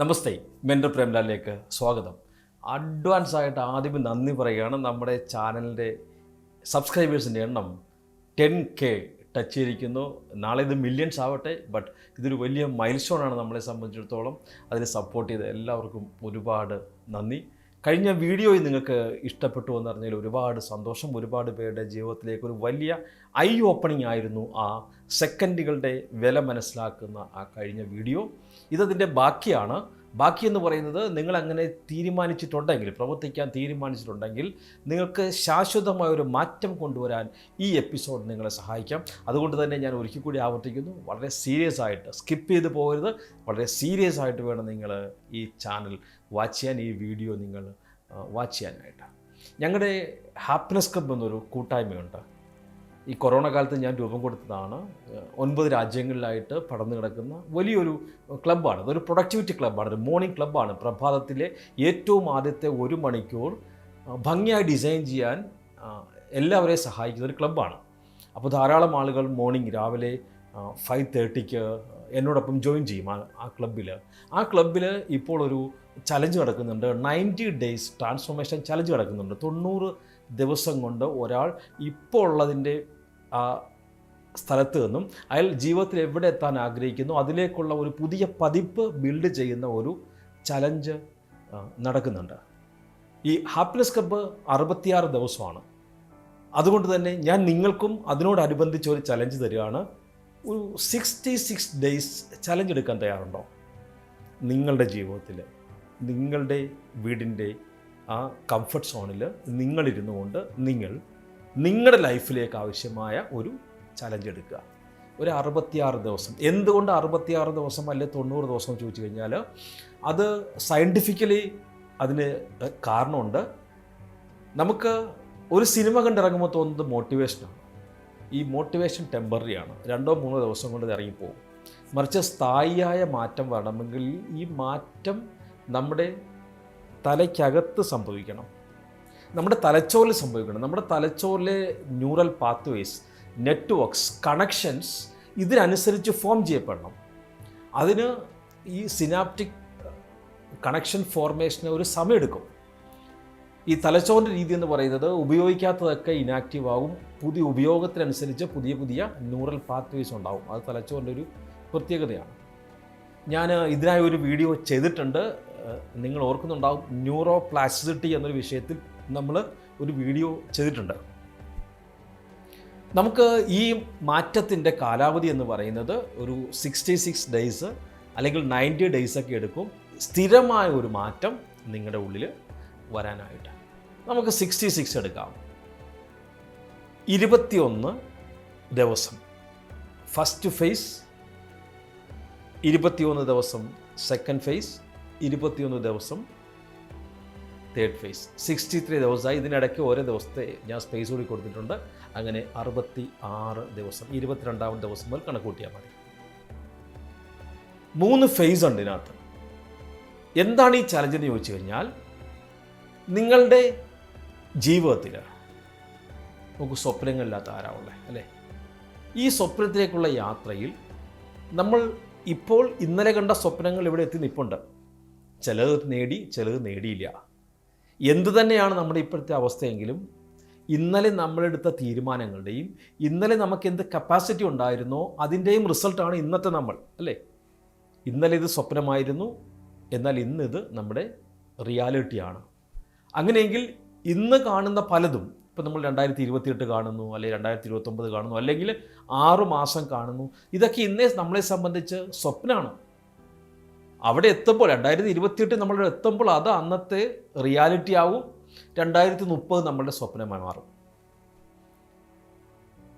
നമസ്തേ mentor പ്രേംലാലിലേക്ക് സ്വാഗതം. Advance ആയിട്ട് ആദ്യമേ നന്ദി പറയുകയാണ്. നമ്മുടെ ചാനലിന്റെ സബ്സ്ക്രൈബേഴ്സിന്റെ എണ്ണം ടെൻ കെ ടച്ച് ചെയ്തിരിക്കുന്നു. നാളെ ഇത് മില്യൺസ് ആവട്ടെ ബട്ട് ഇതൊരു വലിയ മൈൽ സ്റ്റോണാണ് നമ്മളെ സംബന്ധിച്ചിടത്തോളം. അതിന് സപ്പോർട്ട് ചെയ്ത എല്ലാവർക്കും ഒരുപാട് നന്ദി. കഴിഞ്ഞ വീഡിയോയിൽ നിങ്ങൾക്ക് ഇഷ്ടപ്പെട്ടു എന്ന് പറഞ്ഞാൽ ഒരുപാട് സന്തോഷം. ഒരുപാട് പേരുടെ ജീവിതത്തിലേക്ക് ഒരു വലിയ ഐ ഓപ്പണിംഗ് ആയിരുന്നു ആ സെക്കൻഡുകളുടെ വില മനസ്സിലാക്കുന്ന ആ കഴിഞ്ഞ വീഡിയോ. ഇതതിന്റെ ബാക്കിയാണ്. ബാക്കി എന്ന് പറയുന്നത് നിങ്ങൾ അങ്ങനെ തീരുമാനിച്ചിട്ടുണ്ടെങ്കിൽ പ്രവർത്തിക്കാൻ തീരുമാനിച്ചിട്ടുണ്ടെങ്കിൽ നിങ്ങൾക്ക് ശാശ്വതമായ ഒരു മാറ്റം കൊണ്ടുവരാൻ ഈ എപ്പിസോഡ് നിങ്ങളെ സഹായിക്കാം. അതുകൊണ്ട് തന്നെ ഞാൻ ഒരിക്കൽ കൂടി ആവർത്തിക്കുന്നു. വളരെ സീരിയസ് ആയിട്ട് സ്കിപ്പ് ചെയ്ത് പോകരുത്. വളരെ സീരിയസ് ആയിട്ട് വേണം നിങ്ങൾ ഈ ചാനൽ വാച്ച് ചെയ്യാൻ ഈ വീഡിയോ നിങ്ങൾ വാച്ച് ചെയ്യാനായിട്ട്. ഞങ്ങളുടെ ഹാപ്പിനെസ് ക്ലബ് എന്നൊരു കൂട്ടായ്മയുണ്ട്. ഈ കൊറോണ കാലത്ത് ഞാൻ രൂപം കൊടുത്തതാണ്. ഒൻപത് രാജ്യങ്ങളിലായിട്ട് പടർന്നു കിടക്കുന്ന വലിയൊരു ക്ലബ്ബാണ്. അതൊരു പ്രൊഡക്ടിവിറ്റി ക്ലബ്ബാണ്. ഒരു മോർണിംഗ് ക്ലബ്ബാണ്. പ്രഭാതത്തിലെ ഏറ്റവും ആദ്യത്തെ ഒരു മണിക്കൂർ ഭംഗിയായി ഡിസൈൻ ചെയ്യാൻ എല്ലാവരെയും സഹായിക്കുന്ന ഒരു ക്ലബ്ബാണ്. അപ്പോൾ ധാരാളം ആളുകൾ മോർണിംഗ് രാവിലെ ഫൈവ് തേർട്ടിക്ക് എന്നോടൊപ്പം ജോയിൻ ചെയ്യും ആ ആ ക്ലബ്ബിൽ ആ ക്ലബ്ബിൽ ഇപ്പോൾ ഒരു ചലഞ്ച് നടക്കുന്നുണ്ട്. നയന്റി ഡേയ്സ് ട്രാൻസ്ഫോർമേഷൻ ചലഞ്ച് നടക്കുന്നുണ്ട്. തൊണ്ണൂറ് ദിവസം കൊണ്ട് ഒരാൾ ഇപ്പോൾ ഉള്ളതിന്റെ ആ സ്ഥലത്ത് നിന്നും അയാൾ ജീവിതത്തിൽ എവിടെ എത്താൻ ആഗ്രഹിക്കുന്നു അതിലേക്കുള്ള ഒരു പുതിയ പതിപ്പ് ബിൽഡ് ചെയ്യുന്ന ഒരു ചലഞ്ച് നടക്കുന്നുണ്ട്. ഈ ഹാപ്പിനെസ് കപ്പ് അറുപത്തിയാറ് ദിവസമാണ്. അതുകൊണ്ട് തന്നെ ഞാൻ നിങ്ങൾക്കും അതിനോടനുബന്ധിച്ച് ഒരു ചലഞ്ച് തരികയാണ്. ഒരു സിക്സ്റ്റി സിക്സ് ഡേയ്സ് ചലഞ്ച് എടുക്കാൻ തയ്യാറുണ്ടോ? നിങ്ങളുടെ ജീവിതത്തിൽ നിങ്ങളുടെ വീടിന്റെ ആ കംഫർട്ട് സോണിൽ നിങ്ങളിരുന്നു കൊണ്ട് നിങ്ങൾ നിങ്ങളുടെ ലൈഫിലേക്ക് ആവശ്യമായ ഒരു ചലഞ്ച് എടുക്കുക. ഒരു അറുപത്തിയാറ് ദിവസം. എന്തുകൊണ്ട് അറുപത്തിയാറ് ദിവസം അല്ലെ തൊണ്ണൂറ് ദിവസം ചോദിച്ചു കഴിഞ്ഞാൽ അത് സയന്റിഫിക്കലി അതിന് കാരണമുണ്ട്. നമുക്ക് ഒരു സിനിമ കണ്ടിറങ്ങുമ്പോൾ തോന്നുന്നത് മോട്ടിവേഷനാണ് ഈ മോട്ടിവേഷൻ ടെമ്പററിയാണ് രണ്ടോ മൂന്നോ ദിവസം കൊണ്ട് ഇറങ്ങിപ്പോകും. മറിച്ച് സ്ഥായിയായ മാറ്റം വരണമെങ്കിൽ ഈ മാറ്റം നമ്മുടെ തലയ്ക്കകത്ത് സംഭവിക്കണം. നമ്മുടെ തലച്ചോറിൽ സംഭവിക്കുന്നത് നമ്മുടെ തലച്ചോറിലെ ന്യൂറൽ പാത്വേസ് നെറ്റ്വർക്ക്സ് കണക്ഷൻസ് ഇതിനനുസരിച്ച് ഫോം ചെയ്യപ്പെടണം. അതിന് ഈ സിനാപ്റ്റിക് കണക്ഷൻ ഫോർമേഷന് ഒരു സമയമെടുക്കും. ഈ തലച്ചോറിന്റെ രീതി എന്ന് പറയുന്നത് ഉപയോഗിക്കാത്തതൊക്കെ ഇനാക്റ്റീവ് ആകും. പുതിയ ഉപയോഗത്തിനനുസരിച്ച് പുതിയ പുതിയ ന്യൂറൽ പാത്വേസ് ഉണ്ടാകും അത് തലച്ചോറിന്റെ ഒരു പ്രത്യേകതയാണ്. ഞാൻ ഇതിനായി ഒരു വീഡിയോ ചെയ്തിട്ടുണ്ട്. നിങ്ങൾ ഓർക്കുന്നുണ്ടാവും. ന്യൂറോ പ്ലാസ്റ്റിസിറ്റി എന്നൊരു വിഷയത്തിൽ നമ്മൾ ഒരു വീഡിയോ ചെയ്തിട്ടുണ്ട്. നമുക്ക് ഈ മാറ്റത്തിന്റെ കാലാവധി എന്ന് പറയുന്നത് ഒരു സിക്സ്റ്റി സിക്സ് ഡേയ്സ് അല്ലെങ്കിൽ നയന്റി ഡേയ്സ് ഒക്കെ എടുക്കും. സ്ഥിരമായ ഒരു മാറ്റം നിങ്ങളുടെ ഉള്ളിൽ വരാനായിട്ട്. നമുക്ക് സിക്സ്റ്റി സിക്സ് എടുക്കാം. ഇരുപത്തിയൊന്ന് ദിവസം. ഫസ്റ്റ് ഫേസ് ഇരുപത്തിയൊന്ന് ദിവസം. സെക്കൻഡ് ഫേസ് ഇരുപത്തിയൊന്ന് ദിവസം. തേർഡ് ഫേസ് സിക്സ്റ്റി ത്രീ ദിവസമായി ഇതിനിടയ്ക്ക് ഓരോ ദിവസത്തെ ഞാൻ സ്പേസ് കൂടി കൊടുത്തിട്ടുണ്ട്. അങ്ങനെ അറുപത്തി ആറ് ദിവസം ഇരുപത്തിരണ്ടാമത്തെ ദിവസം മുതൽ കണക്കൂട്ടിയാൽ മതി. മൂന്ന് ഫേസ് ഉണ്ട് ഇതിനകത്ത്. എന്താണ് ഈ ചലഞ്ച് എന്ന് ചോദിച്ചു കഴിഞ്ഞാൽ നിങ്ങളുടെ ജീവിതത്തിൽ നമുക്ക് സ്വപ്നങ്ങളില്ലാത്ത ആരാവുള്ളേ അല്ലേ? ഈ സ്വപ്നത്തിലേക്കുള്ള യാത്രയിൽ നമ്മൾ ഇപ്പോൾ ഇന്നലെ കണ്ട സ്വപ്നങ്ങൾ ഇവിടെ എത്തി നിൽപ്പുണ്ട് ചിലത് നേടി ചിലത് നേടിയില്ല. എന്തു തന്നെയാണ് നമ്മുടെ ഇപ്പോഴത്തെ അവസ്ഥയെങ്കിലും ഇന്നലെ നമ്മളെടുത്ത തീരുമാനങ്ങളുടെയും ഇന്നലെ നമുക്ക് എന്ത് കപ്പാസിറ്റി ഉണ്ടായിരുന്നോ അതിന്റെയും റിസൾട്ടാണ് ഇന്നത്തെ നമ്മൾ അല്ലേ? ഇന്നലെ ഇത് സ്വപ്നമായിരുന്നു എന്നാൽ ഇന്ന് ഇത് നമ്മുടെ റിയാലിറ്റിയാണ്. അങ്ങനെയെങ്കിൽ ഇന്ന് കാണുന്ന പലതും ഇപ്പം നമ്മൾ രണ്ടായിരത്തി ഇരുപത്തിയെട്ട് കാണുന്നു അല്ലെങ്കിൽ രണ്ടായിരത്തി ഇരുപത്തൊമ്പത് കാണുന്നു അല്ലെങ്കിൽ ആറു മാസം കാണുന്നു ഇതൊക്കെ ഇന്നേ നമ്മളെ സംബന്ധിച്ച് സ്വപ്നമാണ് അവിടെ എത്തുമ്പോൾ രണ്ടായിരത്തി ഇരുപത്തിയെട്ട് നമ്മൾ എത്തുമ്പോൾ അത് അന്നത്തെ റിയാലിറ്റി ആവും. രണ്ടായിരത്തി മുപ്പത് നമ്മളുടെ സ്വപ്നമായി മാറും.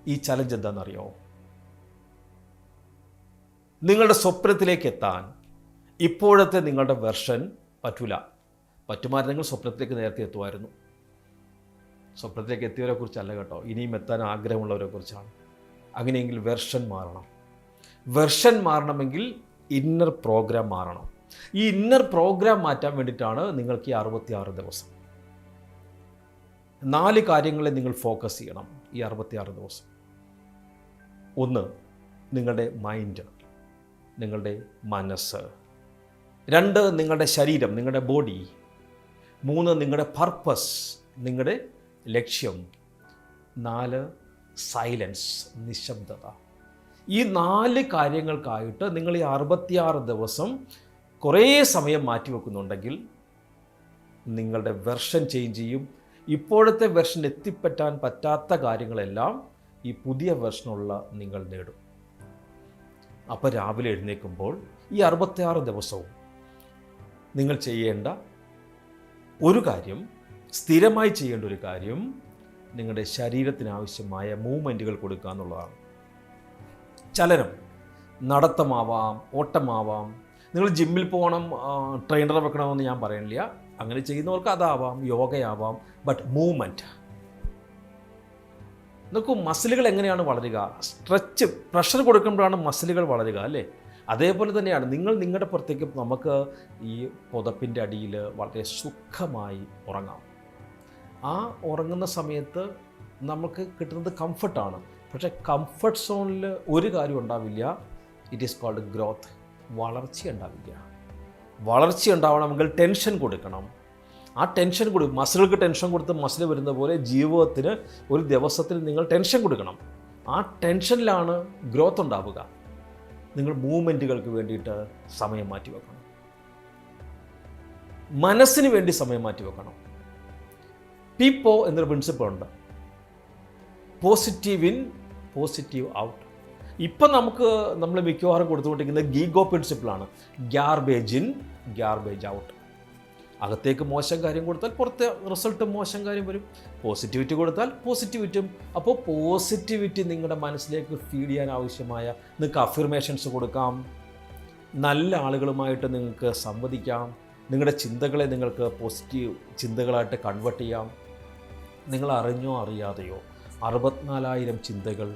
ഈ ചലഞ്ച് എന്താണെന്നറിയാമോ നിങ്ങളുടെ സ്വപ്നത്തിലേക്ക് എത്താൻ ഇപ്പോഴത്തെ നിങ്ങളുടെ വെർഷൻ പറ്റൂല. പറ്റുമായിരുന്നെങ്കിൽ സ്വപ്നത്തിലേക്ക് നേരത്തെ എത്തുമായിരുന്നു. സ്വപ്നത്തിലേക്ക് എത്തിയവരെ കുറിച്ചല്ല കേട്ടോ. ഇനിയും എത്താൻ ആഗ്രഹമുള്ളവരെ കുറിച്ചാണ്. അങ്ങനെയെങ്കിൽ വെർഷൻ മാറണം. വെർഷൻ മാറണമെങ്കിൽ ഇന്നർ പ്രോഗ്രാം മാറണം. ഈ ഇന്നർ പ്രോഗ്രാം മാറ്റാൻ വേണ്ടിയിട്ടാണ് നിങ്ങൾക്ക് ഈ അറുപത്തിയാറ് ദിവസം. നാല് കാര്യങ്ങളെ നിങ്ങൾ ഫോക്കസ് ചെയ്യണം ഈ അറുപത്തിയാറ് ദിവസം. ഒന്ന് നിങ്ങളുടെ മൈൻഡ് നിങ്ങളുടെ മനസ്സ്. രണ്ട് നിങ്ങളുടെ ശരീരം നിങ്ങളുടെ ബോഡി മൂന്ന് നിങ്ങളുടെ പർപ്പസ് നിങ്ങളുടെ ലക്ഷ്യം. നാല് സൈലൻസ് നിശബ്ദത. ഈ നാല് കാര്യങ്ങൾക്കായിട്ട് നിങ്ങൾ ഈ അറുപത്തിയാറ് ദിവസം കുറേ സമയം മാറ്റിവെക്കുന്നുണ്ടെങ്കിൽ നിങ്ങളുടെ വെർഷൻ ചേഞ്ച് ചെയ്യും. ഇപ്പോഴത്തെ വെർഷൻ എത്തിപ്പറ്റാൻ പറ്റാത്ത കാര്യങ്ങളെല്ലാം ഈ പുതിയ വെർഷനുള്ള നിങ്ങൾ നേടും. അപ്പോൾ രാവിലെ എഴുന്നേൽക്കുമ്പോൾ ഈ അറുപത്തിയാറ് ദിവസവും നിങ്ങൾ ചെയ്യേണ്ട ഒരു കാര്യം സ്ഥിരമായി ചെയ്യേണ്ട ഒരു കാര്യം നിങ്ങളുടെ ശരീരത്തിന് ആവശ്യമായ മൂവ്മെന്റുകൾ കൊടുക്കുക എന്നുള്ളതാണ്. ചലനം. നടത്തമാവാം ഓട്ടമാവാം. നിങ്ങൾ ജിമ്മിൽ പോകണം ട്രെയിനറെ വെക്കണമെന്ന് ഞാൻ പറയണില്ല. അങ്ങനെ ചെയ്യുന്നവർക്ക് അതാവാം യോഗയാവാം ബട്ട് മൂവ്മെന്റ് നോക്കൂ മസിലുകൾ എങ്ങനെയാണ് വളരുക? സ്ട്രെച്ച് പ്രഷർ കൊടുക്കുമ്പോഴാണ് മസിലുകൾ വളരുക അല്ലേ? അതേപോലെ തന്നെയാണ് നിങ്ങൾ നിങ്ങളുടെ പുറത്തേക്ക് നമുക്ക് ഈ പുതപ്പിന്റെ അടിയിൽ വളരെ സുഖമായി ഉറങ്ങാം. ആ ഉറങ്ങുന്ന സമയത്ത് നമുക്ക് കിട്ടുന്നത് കംഫർട്ടാണ് പക്ഷേ കംഫർട്ട് സോണിൽ ഒരു കാര്യം ഉണ്ടാവില്ല. ഇറ്റ് ഈസ് കോൾഡ് ഗ്രോത്ത് വളർച്ച ഉണ്ടാവില്ല. വളർച്ച ഉണ്ടാവണമെങ്കിൽ ടെൻഷൻ കൊടുക്കണം. ആ ടെൻഷൻ കൊടു മസിലുകൾക്ക് ടെൻഷൻ കൊടുത്ത് മസിൽ വരുന്ന പോലെ ജീവിതത്തിന് ഒരു ദിവസത്തിൽ നിങ്ങൾ ടെൻഷൻ കൊടുക്കണം. ആ ടെൻഷനിലാണ് ഗ്രോത്ത് ഉണ്ടാവുക. നിങ്ങൾ മൂവ്മെന്റുകൾക്ക് വേണ്ടിയിട്ട് സമയം മാറ്റി വെക്കണം. മനസ്സിന് വേണ്ടി സമയം മാറ്റി വെക്കണം. പീപ്പോ എന്നൊരു പ്രിൻസിപ്പിൾ ഉണ്ട്. പോസിറ്റീവ് ഇൻ പോസിറ്റീവ് ഔട്ട് ഇപ്പം നമുക്ക് നമ്മൾ മിക്കവാറും കൊടുത്തുകൊണ്ടിരിക്കുന്നത് ഗീഗോ പ്രിൻസിപ്പിളാണ് ഗ്യാർബേജ് ഇൻ ഗ്യാർബേജ് ഔട്ട് അകത്തേക്ക് മോശം കാര്യം കൊടുത്താൽ പുറത്തെ റിസൾട്ട് മോശം കാര്യം വരും. പോസിറ്റിവിറ്റി കൊടുത്താൽ പോസിറ്റിവിറ്റും അപ്പോൾ പോസിറ്റിവിറ്റി നിങ്ങളുടെ മനസ്സിലേക്ക് ഫീഡ് ചെയ്യാൻ ആവശ്യമായ നിങ്ങൾക്ക് അഫിർമേഷൻസ് കൊടുക്കാം. നല്ല ആളുകളുമായിട്ട് നിങ്ങൾക്ക് സംവദിക്കാം. നിങ്ങളുടെ ചിന്തകളെ നിങ്ങൾക്ക് പോസിറ്റീവ് ചിന്തകളായിട്ട് കൺവേർട്ട് ചെയ്യാം. നിങ്ങൾ അറിഞ്ഞോ അറിയാതെയോ അറുപത്തിനാലായിരം ചിന്തകൾ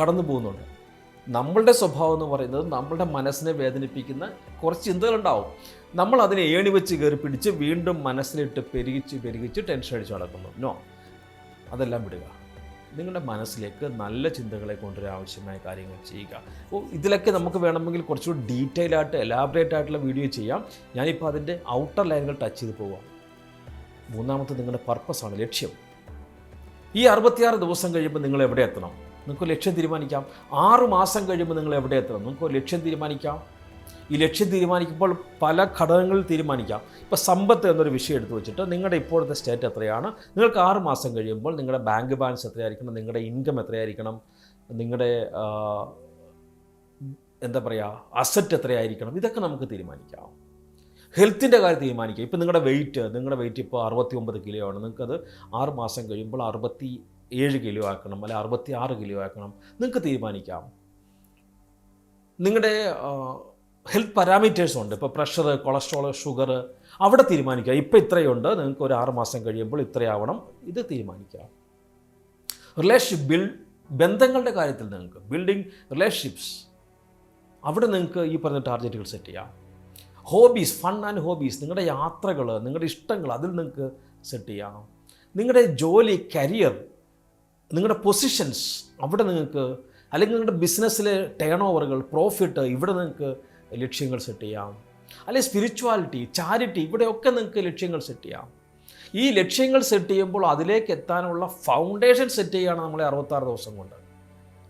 കടന്നു പോകുന്നുണ്ട്. നമ്മളുടെ സ്വഭാവം എന്ന് പറയുന്നത് നമ്മളുടെ മനസ്സിനെ വേദനിപ്പിക്കുന്ന കുറച്ച് ചിന്തകളുണ്ടാവും. നമ്മൾ അതിനെ ഏണി വെച്ച് കയറി പിടിച്ച് വീണ്ടും മനസ്സിലിട്ട് പെരുകിച്ച് പെരുകിച്ച് ടെൻഷൻ അടിച്ച് നടക്കുന്നു. നോ അതെല്ലാം വിടുക. നിങ്ങളുടെ മനസ്സിലേക്ക് നല്ല ചിന്തകളെ കൊണ്ടുവരാൻ ആവശ്യമായ കാര്യങ്ങൾ ചെയ്യുക. അപ്പോൾ ഇതിലൊക്കെ നമുക്ക് വേണമെങ്കിൽ കുറച്ചുകൂടി ഡീറ്റെയിൽ ആയിട്ട് എലാബറേറ്റ് ആയിട്ടുള്ള വീഡിയോ ചെയ്യാം. ഞാനിപ്പോൾ അതിന്റെ ഔട്ടർ ലൈനുകൾ ടച്ച് ചെയ്ത് പോവാം. മൂന്നാമത്തെ നിങ്ങളുടെ പർപ്പസാണ് ലക്ഷ്യം. ഈ അറുപത്തിയാറ് ദിവസം കഴിയുമ്പോൾ നിങ്ങൾ എവിടെ എത്തണം? നിങ്ങൾക്ക് ലക്ഷ്യം തീരുമാനിക്കാം. ആറ് മാസം കഴിയുമ്പോൾ നിങ്ങൾ എവിടെ എത്തണം? നിങ്ങൾക്ക് ലക്ഷ്യം തീരുമാനിക്കാം. ഈ ലക്ഷ്യം തീരുമാനിക്കുമ്പോൾ പല ഘടകങ്ങളിൽ തീരുമാനിക്കാം. ഇപ്പോൾ സമ്പത്ത് എന്നൊരു വിഷയം എടുത്തു വെച്ചിട്ട് നിങ്ങളുടെ ഇപ്പോഴത്തെ സ്റ്റേറ്റ് എത്രയാണ്? നിങ്ങൾക്ക് ആറ് മാസം കഴിയുമ്പോൾ നിങ്ങളുടെ ബാങ്ക് ബാലൻസ് എത്രയായിരിക്കണം? നിങ്ങളുടെ ഇൻകം എത്രയായിരിക്കണം? നിങ്ങളുടെ എന്താ പറയുക അസറ്റ് എത്രയായിരിക്കണം? ഇതൊക്കെ നമുക്ക് തീരുമാനിക്കാം. ഹെൽത്തിന്റെ കാര്യം തീരുമാനിക്കുക. ഇപ്പോൾ നിങ്ങളുടെ വെയിറ്റ് നിങ്ങളുടെ വെയിറ്റ് ഇപ്പോൾ അറുപത്തി ഒമ്പത് കിലോ ആണ്. നിങ്ങൾക്കത് ആറ് മാസം കഴിയുമ്പോൾ അറുപത്തി ഏഴ് കിലോ ആക്കണം അല്ലെ അറുപത്തി ആറ് കിലോ ആക്കണം. നിങ്ങൾക്ക് തീരുമാനിക്കാം. നിങ്ങളുടെ ഹെൽത്ത് പാരാമീറ്റേഴ്സ് ഉണ്ട്. ഇപ്പോൾ പ്രഷർ കൊളസ്ട്രോൾ ഷുഗർ അവിടെ തീരുമാനിക്കുക. ഇപ്പോൾ ഇത്രയുണ്ട്. നിങ്ങൾക്ക് ഒരു ആറ് മാസം കഴിയുമ്പോൾ ഇത്രയാവണം. ഇത് തീരുമാനിക്കാം റിലേഷൻഷിപ്പ് ബിൽഡ് ബന്ധങ്ങളുടെ കാര്യത്തിൽ നിങ്ങൾക്ക് ബിൽഡിംഗ് റിലേഷൻഷിപ്സ് അവിടെ നിങ്ങൾക്ക് ഈ പറഞ്ഞ ടാർഗറ്റുകൾ സെറ്റ് ചെയ്യാം. ഹോബീസ് ഫൺ ആൻഡ് ഹോബീസ് നിങ്ങളുടെ യാത്രകൾ നിങ്ങളുടെ ഇഷ്ടങ്ങൾ അതിൽ നിങ്ങൾക്ക് സെറ്റ് ചെയ്യാം. നിങ്ങളുടെ ജോലി കരിയർ നിങ്ങളുടെ പൊസിഷൻസ് അവിടെ നിങ്ങൾക്ക് അല്ലെങ്കിൽ നിങ്ങളുടെ ബിസിനസ്സിലെ ടേൺ ഓവറുകൾ പ്രോഫിറ്റ് ഇവിടെ നിങ്ങൾക്ക് ലക്ഷ്യങ്ങൾ സെറ്റ് ചെയ്യാം. അല്ലെങ്കിൽ സ്പിരിച്വാലിറ്റി ചാരിറ്റി ഇവിടെയൊക്കെ നിങ്ങൾക്ക് ലക്ഷ്യങ്ങൾ സെറ്റ് ചെയ്യാം. ഈ ലക്ഷ്യങ്ങൾ സെറ്റ് ചെയ്യുമ്പോൾ അതിലേക്ക് എത്താനുള്ള ഫൗണ്ടേഷൻ സെറ്റ് ചെയ്യുകയാണ് നമ്മളെ അറുപത്താറ് ദിവസം കൊണ്ട്.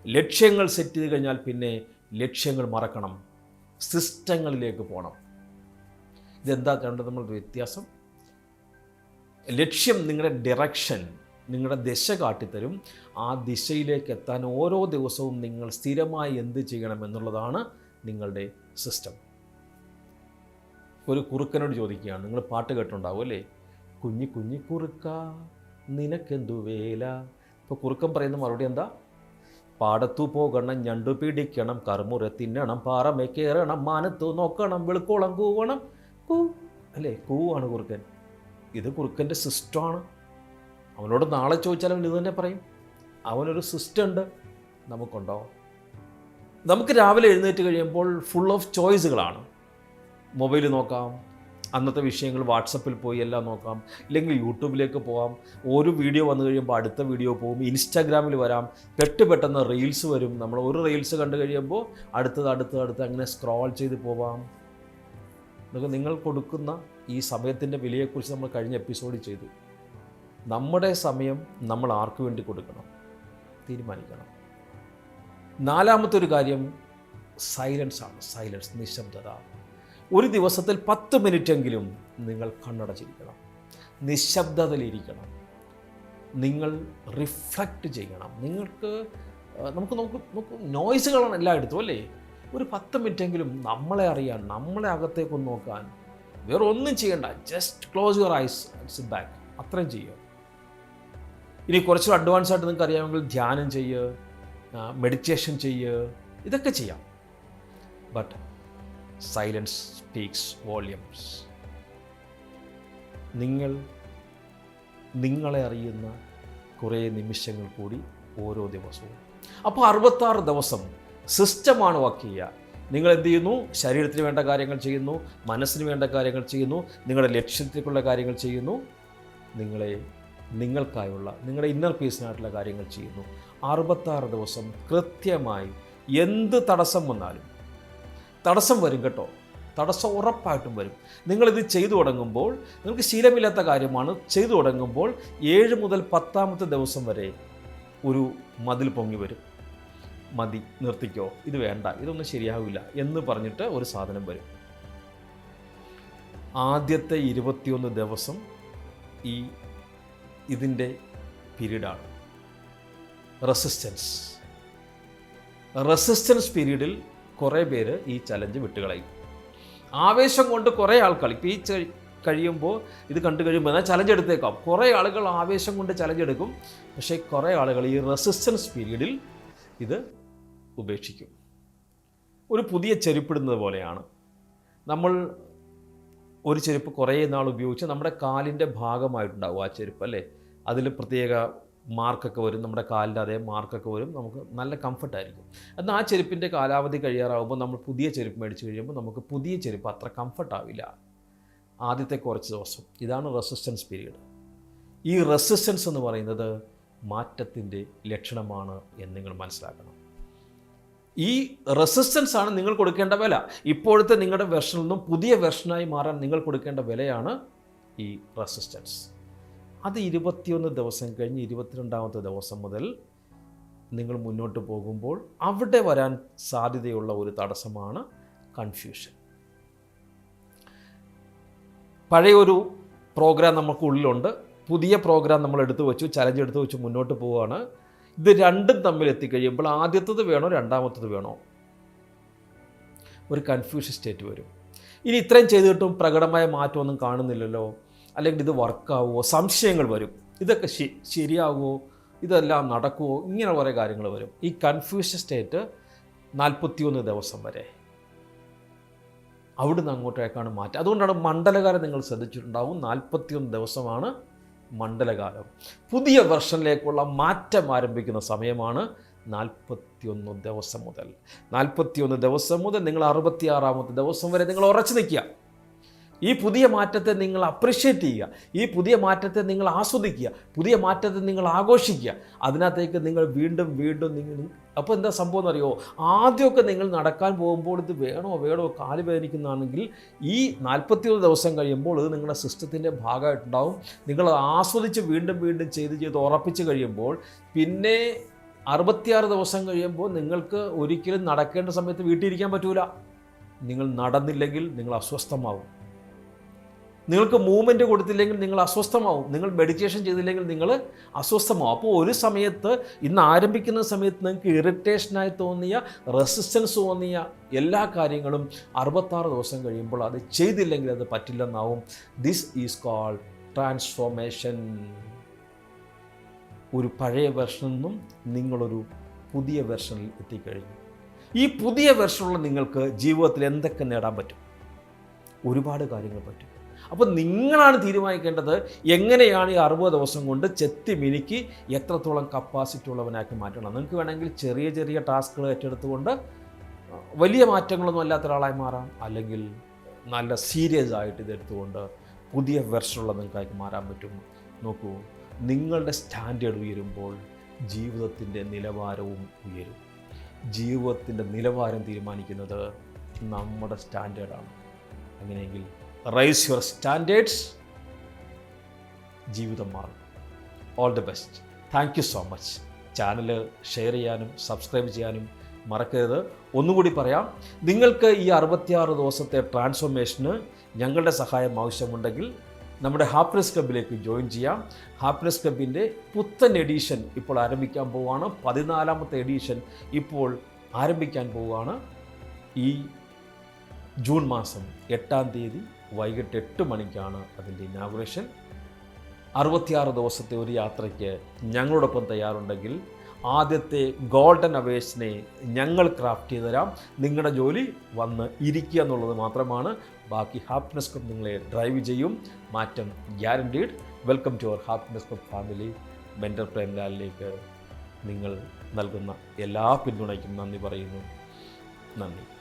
ലക്ഷ്യങ്ങൾ സെറ്റ് ചെയ്ത് കഴിഞ്ഞാൽ പിന്നെ ലക്ഷ്യങ്ങൾ മറക്കണം. സിസ്റ്റങ്ങളിലേക്ക് പോകണം. ഇതെന്താ കണ്ടത്? നമ്മൾ വ്യത്യാസം. ലക്ഷ്യം നിങ്ങളുടെ ഡിറക്ഷൻ നിങ്ങളുടെ ദിശ കാട്ടിത്തരും. ആ ദിശയിലേക്ക് എത്താൻ ഓരോ ദിവസവും നിങ്ങൾ സ്ഥിരമായി എന്ത് ചെയ്യണം എന്നുള്ളതാണ് നിങ്ങളുടെ സിസ്റ്റം ഒരു കുറുക്കനോട് ചോദിക്കുകയാണ്. നിങ്ങൾ പാട്ട് കേട്ടുണ്ടാവും അല്ലേ? കുഞ്ഞി കുഞ്ഞി കുറുക്ക നിനക്കെന്തു വേല? ഇപ്പോൾ കുറുക്കൻ പറയുന്ന മറുപടി എന്താ? പാടത്തു പോകണം ഞണ്ടു പിടിക്കണം കറുമുറ തിന്നണം പാറമേ കയറണം മാനത്തു നോക്കണം വെളുക്കോളം കൂവണം കൂ അല്ലേ? കൂവാണ് കുറുക്കൻ. ഇത് കുറുക്കന്റെ സിസ്റ്റമാണ്. അവനോട് നാളെ ചോദിച്ചാൽ അവൻ ഇത് തന്നെ പറയും. അവനൊരു സിസ്റ്റം ഉണ്ട് നമുക്കുണ്ടോ? നമുക്ക് രാവിലെ എഴുന്നേറ്റ് കഴിയുമ്പോൾ ഫുൾ ഓഫ് ചോയ്സുകളാണ് മൊബൈൽ നോക്കാം അന്നത്തെ വിഷയങ്ങൾ വാട്സപ്പിൽ പോയി എല്ലാം നോക്കാം ഇല്ലെങ്കിൽ യൂട്യൂബിലേക്ക് പോകാം ഒരു വീഡിയോ വന്നു കഴിയുമ്പോൾ അടുത്ത വീഡിയോ പോകും ഇൻസ്റ്റാഗ്രാമിൽ വരാം. പെട്ട് പെട്ടെന്ന് റീൽസ് വരും. നമ്മൾ ഒരു റീൽസ് കണ്ടു കഴിയുമ്പോൾ അടുത്തത് അടുത്തത് അടുത്ത് അങ്ങനെ സ്ക്രോൾ ചെയ്ത് പോവാം. നിങ്ങൾക്ക് നിങ്ങൾ കൊടുക്കുന്ന ഈ സമയത്തിന്റെ വിലയെക്കുറിച്ച് നമ്മൾ കഴിഞ്ഞ എപ്പിസോഡിൽ ചെയ്തു. നമ്മുടെ സമയം നമ്മൾ ആർക്കു വേണ്ടി കൊടുക്കണം? തീരുമാനിക്കണം. നാലാമത്തെ ഒരു കാര്യം സൈലൻസ് ആണ്. സൈലൻസ് നിശബ്ദത. ഒരു ദിവസത്തിൽ പത്ത് മിനിറ്റെങ്കിലും നിങ്ങൾ കണ്ണടച്ചിരിക്കണം. നിശബ്ദതയിലിരിക്കണം. നിങ്ങൾ റിഫ്ലക്റ്റ് ചെയ്യണം. നിങ്ങൾക്ക് നമുക്ക് നമുക്ക് നമുക്ക് നോയ്സുകളാണ് എല്ലായിടത്തും അല്ലേ? ഒരു പത്ത് മിനിറ്റെങ്കിലും നമ്മളെ അറിയാൻ നമ്മളെ അകത്തേക്കൊന്ന് നോക്കാൻ. വേറെ ഒന്നും ചെയ്യണ്ട just close your eyes sit back അത്രയും ചെയ്യുക. ഇനി കുറച്ച് അഡ്വാൻസ് ആയിട്ട് നിങ്ങൾക്ക് അറിയാമെങ്കിൽ ധ്യാനം ചെയ്യുക മെഡിറ്റേഷൻ ചെയ്യുക ഇതൊക്കെ ചെയ്യാം. ബട്ട് സൈലൻസ് സ്പീക്സ് വോളിയംസ് നിങ്ങൾ നിങ്ങളെ അറിയുന്ന കുറേ നിമിഷങ്ങൾ കൂടി ഓരോ ദിവസവും. അപ്പോൾ അറുപത്താറ് ദിവസം സിസ്റ്റമാണ് വർക്ക് ചെയ്യുക. നിങ്ങൾ എന്ത് ചെയ്യുന്നു ശരീരത്തിന് വേണ്ട കാര്യങ്ങൾ ചെയ്യുന്നു മനസ്സിന് വേണ്ട കാര്യങ്ങൾ ചെയ്യുന്നു നിങ്ങളുടെ ലക്ഷ്യത്തിലേക്കുള്ള കാര്യങ്ങൾ ചെയ്യുന്നു നിങ്ങളെ നിങ്ങൾക്കായുള്ള നിങ്ങളുടെ ഇന്നർ പീസിനായിട്ടുള്ള കാര്യങ്ങൾ ചെയ്യുന്നു. അറുപത്താറ് ദിവസം കൃത്യമായി എന്ത് തടസ്സം വന്നാലും തടസ്സം വരും കേട്ടോ. തടസ്സം ഉറപ്പായിട്ടും വരും. നിങ്ങളിത് ചെയ്തു തുടങ്ങുമ്പോൾ നിങ്ങൾക്ക് ശീലമില്ലാത്ത കാര്യമാണ് ചെയ്തു തുടങ്ങുമ്പോൾ ഏഴ് മുതൽ പത്താമത്തെ ദിവസം വരെ ഒരു മതിൽ പൊങ്ങി വരും. മതി നിർത്തിക്കോ. ഇത് വേണ്ട ഇതൊന്നും ശരിയാവില്ല എന്ന് പറഞ്ഞിട്ട് ഒരു സാധനം വരും. ആദ്യത്തെ ഇരുപത്തിയൊന്ന് ദിവസം ഈ ഇതിന്റെ പീരീഡാണ്. റെസിസ്റ്റൻസ്. റെസിസ്റ്റൻസ് പീരീഡിൽ കുറേ പേര് ഈ ചലഞ്ച് വിട്ടുകളയും. ആവേശം കൊണ്ട് കുറേ ആൾക്കാർ ഇപ്പോൾ ഈ കഴിയുമ്പോൾ ഇത് കണ്ടു കഴിയുമ്പോൾ എന്നാൽ ചലഞ്ച് എടുത്തേക്കാം. കുറേ ആളുകൾ ആവേശം കൊണ്ട് ചലഞ്ച് എടുക്കും. പക്ഷേ കുറേ ആളുകൾ ഈ റെസിസ്റ്റൻസ് പീരീഡിൽ ഇത് ഉപേക്ഷിക്കും. ഒരു പുതിയ ചെരുപ്പിടുന്നത് പോലെയാണ്. നമ്മൾ ഒരു ചെരുപ്പ് കുറേ നാൾ ഉപയോഗിച്ച് നമ്മുടെ കാലിന്റെ ഭാഗമായിട്ടുണ്ടാവും ആ ചെരുപ്പ് അല്ലേ? അതിൽ പ്രത്യേക മാർക്കൊക്കെ വരും നമ്മുടെ കാലിന്റെ അതേ മാർക്കൊക്കെ വരും നമുക്ക് നല്ല കംഫർട്ടായിരിക്കും. എന്നാൽ ആ ചെരുപ്പിന്റെ കാലാവധി കഴിയാറാകുമ്പോൾ നമ്മൾ പുതിയ ചെരുപ്പ് മേടിച്ച് കഴിയുമ്പോൾ നമുക്ക് പുതിയ ചെരുപ്പ് അത്ര കംഫർട്ടാവില്ല. ആദ്യത്തെ കുറച്ച് ദിവസം. ഇതാണ് റെസിസ്റ്റൻസ് പീരീഡ്. ഈ റെസിസ്റ്റൻസ് എന്ന് പറയുന്നത് മാറ്റത്തിന്റെ ലക്ഷണമാണ് എന്ന് നിങ്ങൾ മനസ്സിലാക്കണം. ഈ റെസിസ്റ്റൻസ് ആണ് നിങ്ങൾ കൊടുക്കേണ്ട വില. ഇപ്പോഴത്തെ നിങ്ങളുടെ വെർഷനിൽ നിന്നും പുതിയ വെർഷനായി മാറാൻ നിങ്ങൾ കൊടുക്കേണ്ട വിലയാണ് ഈ റെസിസ്റ്റൻസ് അത് ഇരുപത്തിയൊന്ന് ദിവസം കഴിഞ്ഞ് ഇരുപത്തിരണ്ടാമത്തെ ദിവസം മുതൽ നിങ്ങൾ മുന്നോട്ട് പോകുമ്പോൾ അവിടെ വരാൻ സാധ്യതയുള്ള ഒരു തടസ്സമാണ് കൺഫ്യൂഷൻ പഴയൊരു പ്രോഗ്രാം നമുക്ക് ഉള്ളിലുണ്ട്. പുതിയ പ്രോഗ്രാം നമ്മൾ എടുത്തു വെച്ചു ചലഞ്ച് എടുത്തു വെച്ച് മുന്നോട്ട് പോവുകയാണ്. ഇത് രണ്ടും തമ്മിൽ എത്തിക്കഴിയുമ്പോൾ ആദ്യത്തത് വേണോ രണ്ടാമത്തത് വേണോ? ഒരു കൺഫ്യൂഷൻ സ്റ്റേറ്റ് വരും. ഇനി ഇത്രയും ചെയ്തിട്ടും പ്രകടമായ മാറ്റമൊന്നും കാണുന്നില്ലല്ലോ അല്ലെങ്കിൽ ഇത് വർക്കാവുമോ സംശയങ്ങൾ വരും. ഇതൊക്കെ ശരി ശരിയാവുമോ ഇതെല്ലാം നടക്കുമോ ഇങ്ങനെ കുറേ കാര്യങ്ങൾ വരും. ഈ കൺഫ്യൂഷൻ സ്റ്റേറ്റ് നാൽപ്പത്തിയൊന്ന് ദിവസം വരെ. അവിടുന്ന് അങ്ങോട്ടേക്കാണ് മാറ്റം. അതുകൊണ്ടാണ് മണ്ഡലകാരം നിങ്ങൾ ശ്രദ്ധിച്ചിട്ടുണ്ടാവും നാൽപ്പത്തിയൊന്ന് ദിവസമാണ് മണ്ഡലകാലം. പുതിയ വെർഷനിലേക്കുള്ള മാറ്റം ആരംഭിക്കുന്ന സമയമാണ് നാൽപ്പത്തിയൊന്ന് ദിവസം മുതൽ. നാൽപ്പത്തിയൊന്ന് ദിവസം മുതൽ നിങ്ങൾ അറുപത്തിയാറാമത്തെ ദിവസം വരെ നിങ്ങൾ ഉറച്ചു നിൽക്കുക. ഈ പുതിയ മാറ്റത്തെ നിങ്ങൾ അപ്രിഷ്യേറ്റ് ചെയ്യുക. ഈ പുതിയ മാറ്റത്തെ നിങ്ങൾ ആസ്വദിക്കുക. പുതിയ മാറ്റത്തെ നിങ്ങൾ ആഘോഷിക്കുക. അതിനകത്തേക്ക് നിങ്ങൾ വീണ്ടും വീണ്ടും നിങ്ങൾ അപ്പോൾ എന്താ സംഭവം എന്നറിയോ ആദ്യമൊക്കെ നിങ്ങൾ നടക്കാൻ പോകുമ്പോൾ ഇത് വേണോ വേണോ കാൽ വേദനിക്കുന്നതാണെങ്കിൽ ഈ നാൽപ്പത്തിയൊന്ന് ദിവസം കഴിയുമ്പോൾ ഇത് നിങ്ങളുടെ സിസ്റ്റത്തിന്റെ ഭാഗമായിട്ടുണ്ടാവും. നിങ്ങൾ ആസ്വദിച്ച് വീണ്ടും വീണ്ടും ചെയ്ത് ചെയ്ത് ഉറപ്പിച്ച് കഴിയുമ്പോൾ പിന്നെ അറുപത്തിയാറ് ദിവസം കഴിയുമ്പോൾ നിങ്ങൾക്ക് ഒരിക്കലും നടക്കേണ്ട സമയത്ത് വീട്ടിലിരിക്കാൻ പറ്റൂല. നിങ്ങൾ നടന്നില്ലെങ്കിൽ നിങ്ങൾ അസ്വസ്ഥമാവും. നിങ്ങൾക്ക് മൂവ്മെന്റ് കൊടുത്തില്ലെങ്കിൽ നിങ്ങൾ അസ്വസ്ഥമാവും. നിങ്ങൾ മെഡിറ്റേഷൻ ചെയ്തില്ലെങ്കിൽ നിങ്ങൾ അസ്വസ്ഥമാവും. അപ്പോൾ ഒരു സമയത്ത് ഇന്ന് ആരംഭിക്കുന്ന സമയത്ത് നിങ്ങൾക്ക് ഇറിറ്റേഷനായി തോന്നിയ റെസിസ്റ്റൻസ് തോന്നിയ എല്ലാ കാര്യങ്ങളും അറുപത്താറ് ദിവസം കഴിയുമ്പോൾ അത് ചെയ്തില്ലെങ്കിൽ അത് പറ്റില്ലെന്നാവും. ദിസ് ഈസ് കോൾഡ് ട്രാൻസ്ഫോർമേഷൻ ഒരു പഴയ വെർഷനിൽ നിന്നും നിങ്ങളൊരു പുതിയ വെർഷനിൽ എത്തിക്കഴിഞ്ഞു. ഈ പുതിയ വെർഷനുള്ള നിങ്ങൾക്ക് ജീവിതത്തിൽ എന്തൊക്കെ നേടാൻ പറ്റും? ഒരുപാട് കാര്യങ്ങൾ പറ്റും. അപ്പോൾ നിങ്ങളാണ് തീരുമാനിക്കേണ്ടത് എങ്ങനെയാണ് ഈ അറുപത് ദിവസം കൊണ്ട് ചെത്തി മിനുക്കി എത്രത്തോളം കപ്പാസിറ്റി ഉള്ളവനാക്കി മാറ്റണം. നിങ്ങൾക്ക് വേണമെങ്കിൽ ചെറിയ ചെറിയ ടാസ്കുകൾ ഏറ്റെടുത്തുകൊണ്ട് വലിയ മാറ്റങ്ങളൊന്നും അല്ലാത്ത ഒരാളായി മാറാം. അല്ലെങ്കിൽ നല്ല സീരിയസ് ആയിട്ട് ഇതെടുത്തുകൊണ്ട് പുതിയ വെർഷനുള്ള നിങ്ങൾക്കായി മാറാൻ പറ്റും. നോക്കൂ നിങ്ങളുടെ സ്റ്റാൻഡേർഡ് ഉയരുമ്പോൾ ജീവിതത്തിന്റെ നിലവാരവും ഉയരും. ജീവിതത്തിന്റെ നിലവാരം തീരുമാനിക്കുന്നത് നമ്മുടെ സ്റ്റാൻഡേർഡാണ് അങ്ങനെയെങ്കിൽ റൈസ് യുവർ സ്റ്റാൻഡേർഡ്സ് ജീവിതം മാറും. All the best thank you so much channel share ചെയ്യാനും സബ്സ്ക്രൈബ് ചെയ്യാനും മറക്കരുത്. ഒന്നുകൂടി പറയാം. നിങ്ങൾക്ക് ഈ അറുപത്തിയാറ് ദിവസത്തെ ട്രാൻസ്ഫോർമേഷന് ഞങ്ങളുടെ സഹായം ആവശ്യമുണ്ടെങ്കിൽ നമ്മുടെ ഹാപ്പിനെസ് ക്ലബിലേക്ക് ജോയിൻ ചെയ്യാം. ഹാപ്പിനെസ് ക്ലബിന്റെ പുത്തൻ എഡീഷൻ ഇപ്പോൾ ആരംഭിക്കാൻ പോവുകയാണ്. പതിനാലാമത്തെ എഡീഷൻ ഇപ്പോൾ ആരംഭിക്കാൻ പോവുകയാണ്. ഈ ജൂൺ മാസം എട്ടാം തീയതി വൈകിട്ട് എട്ട് മണിക്കാണ് അതിന്റെ ഇനാഗുറേഷൻ. അറുപത്തിയാറ് ദിവസത്തെ ഒരു യാത്രയ്ക്ക് ഞങ്ങളോടൊപ്പം തയ്യാറുണ്ടെങ്കിൽ ആദ്യത്തെ ഗോൾഡൻ അവേഴ്സിനെ ഞങ്ങൾ ക്രാഫ്റ്റ് ചെയ്ത് തരാം. നിങ്ങളുടെ ജോലി വന്ന് ഇരിക്കുക എന്നുള്ളത് മാത്രമാണ്. ബാക്കി ഹാപ്പിനെസ് ക്ലബ് നിങ്ങളെ ഡ്രൈവ് ചെയ്യും. മാറ്റം guaranteed welcome to our happiness club family. Mentor പ്രേംലാലിലേക്ക് നിങ്ങൾ നൽകുന്ന എല്ലാ പിന്തുണയ്ക്കും നന്ദി പറയുന്നു. നന്ദി.